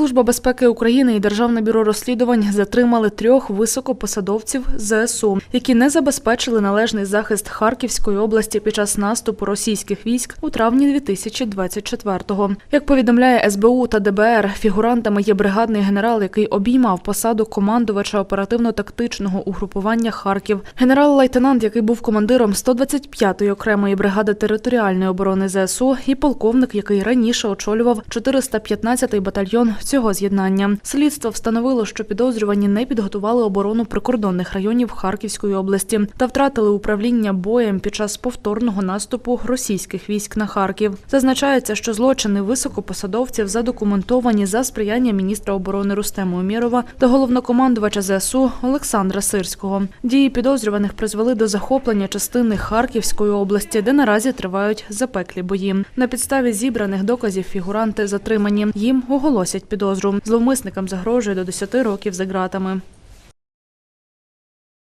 Служба безпеки України і Державне бюро розслідувань затримали трьох високопосадовців ЗСУ, які не забезпечили належний захист Харківської області під час наступу російських військ у травні 2024-го. Як повідомляє СБУ та ДБР, фігурантами є бригадний генерал, який обіймав посаду командувача оперативно-тактичного угрупування Харків, генерал-лейтенант, який був командиром 125-ї окремої бригади територіальної оборони ЗСУ, і полковник, який раніше очолював 415-й батальйон цього з'єднання. Слідство встановило, що підозрювані не підготували оборону прикордонних районів Харківської області та втратили управління боєм під час повторного наступу російських військ на Харків. Зазначається, що злочини високопосадовців задокументовані за сприяння міністра оборони Рустема Умєрова та головнокомандувача ЗСУ Олександра Сирського. Дії підозрюваних призвели до захоплення частини Харківської області, де наразі тривають запеклі бої. На підставі зібраних доказів фігуранти затримані. Їм оголосять підозру. Зловмисникам загрожує до 10 років за ґратами.